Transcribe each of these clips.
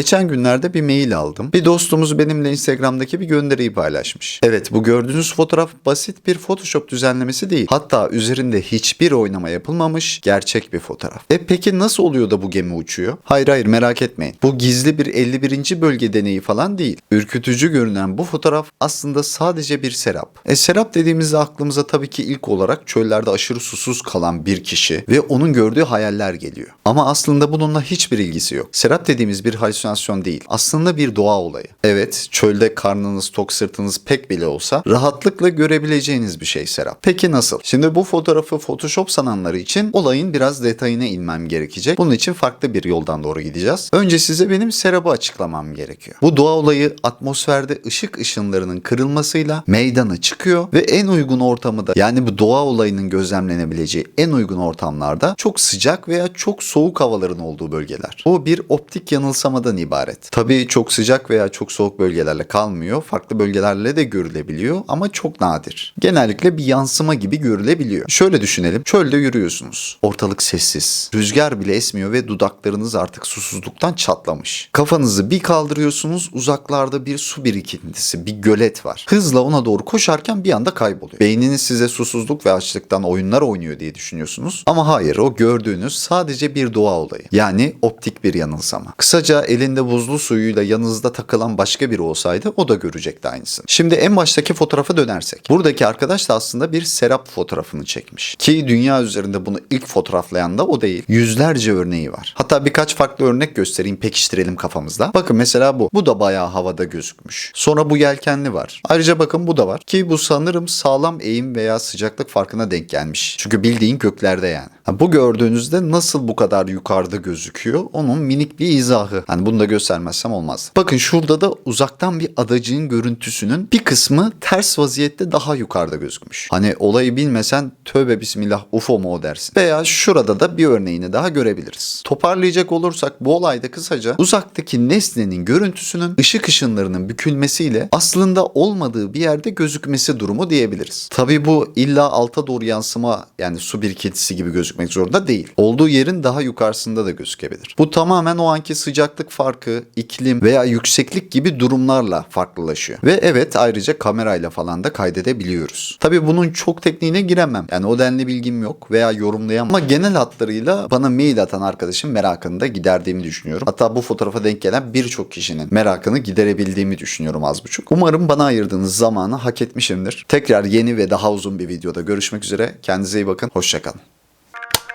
Geçen günlerde bir mail aldım. Bir dostumuz benimle Instagram'daki bir gönderiyi paylaşmış. Evet bu gördüğünüz fotoğraf basit bir Photoshop düzenlemesi değil. Hatta üzerinde hiçbir oynama yapılmamış gerçek bir fotoğraf. E peki nasıl oluyor da bu gemi uçuyor? Hayır hayır merak etmeyin. Bu gizli bir 51. bölge deneyi falan değil. Ürkütücü görünen bu fotoğraf aslında sadece bir serap. E serap dediğimizde aklımıza tabii ki ilk olarak çöllerde aşırı susuz kalan bir kişi ve onun gördüğü hayaller geliyor. Ama aslında bununla hiçbir ilgisi yok. Serap dediğimiz bir halüsinasyon değil. Aslında bir doğa olayı. Evet çölde karnınız tok sırtınız pek bile olsa rahatlıkla görebileceğiniz bir şey serap. Peki nasıl? Şimdi bu fotoğrafı Photoshop sananları için olayın biraz detayına inmem gerekecek. Bunun için farklı bir yoldan doğru gideceğiz. Önce size benim serabı açıklamam gerekiyor. Bu doğa olayı atmosferde ışık ışınlarının kırılmasıyla meydana çıkıyor ve en uygun ortamı da yani bu doğa olayının gözlemlenebileceği en uygun ortamlarda çok sıcak veya çok soğuk havaların olduğu bölgeler. Bu bir optik yanılsamadan ibaret. Tabii çok sıcak veya çok soğuk bölgelerle kalmıyor. Farklı bölgelerle de görülebiliyor ama çok nadir. Genellikle bir yansıma gibi görülebiliyor. Şöyle düşünelim. Çölde yürüyorsunuz. Ortalık sessiz. Rüzgar bile esmiyor ve dudaklarınız artık susuzluktan çatlamış. Kafanızı bir kaldırıyorsunuz. Uzaklarda bir su birikintisi, bir gölet var. Hızla ona doğru koşarken bir anda kayboluyor. Beyniniz size susuzluk ve açlıktan oyunlar oynuyor diye düşünüyorsunuz. Ama hayır o gördüğünüz sadece bir doğa olayı. Yani optik bir yanılsama. Kısaca elinde buzlu suyuyla yanınızda takılan başka biri olsaydı o da görecekti aynısını. Şimdi en baştaki fotoğrafa dönersek. Buradaki arkadaş da aslında bir serap fotoğrafını çekmiş. Ki dünya üzerinde bunu ilk fotoğraflayan da o değil. Yüzlerce örneği var. Hatta birkaç farklı örnek göstereyim pekiştirelim kafamızda. Bakın mesela bu. Bu da bayağı havada gözükmüş. Sonra bu yelkenli var. Ayrıca bakın bu da var. Ki bu sanırım sağlam eğim veya sıcaklık farkına denk gelmiş. Çünkü bildiğin göklerde yani. Ha, bu gördüğünüzde nasıl bu kadar yukarıda gözüküyor? Onun minik bir izahı. Hani bunu da göstermezsem olmaz. Bakın şurada da uzaktan bir adacığın görüntüsünün bir kısmı ters vaziyette daha yukarıda gözükmüş. Hani olayı bilmesen tövbe bismillah UFO mu o dersin. Veya şurada da bir örneğini daha görebiliriz. Toparlayacak olursak bu olayda kısaca uzaktaki nesnenin görüntüsünün ışık ışınlarının bükülmesiyle aslında olmadığı bir yerde gözükmesi durumu diyebiliriz. Tabii bu illa alta doğru yansıma yani su birikintisi gibi gözükmek zorunda değil. Olduğu yerin daha yukarısında da gözükebilir. Bu tamamen o anki sıcaklık farkı, iklim veya yükseklik gibi durumlarla farklılaşıyor. Ve evet ayrıca kamerayla falan da kaydedebiliyoruz. Tabii bunun çok tekniğine giremem. Yani o denli bilgim yok veya yorumlayamam. Ama genel hatlarıyla bana mail atan arkadaşın merakını da giderdiğimi düşünüyorum. Hatta bu fotoğrafa denk gelen birçok kişinin merakını giderebildiğimi düşünüyorum az buçuk. Umarım bana ayırdığınız zamanı hak etmişimdir. Tekrar yeni ve daha uzun bir videoda görüşmek üzere. Kendinize iyi bakın. Hoşçakalın.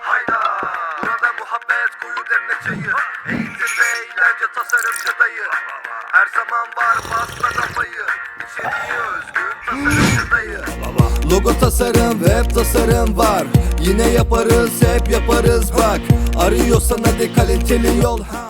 Hayda eğlence tasarımcı dayı. Her zaman var pasta kafayı? İçeriği özgün tasarımcı dayı. Logo tasarım, web tasarım var. Yine yaparız, hep yaparız bak. Arıyorsan hadi kaliteli yol ha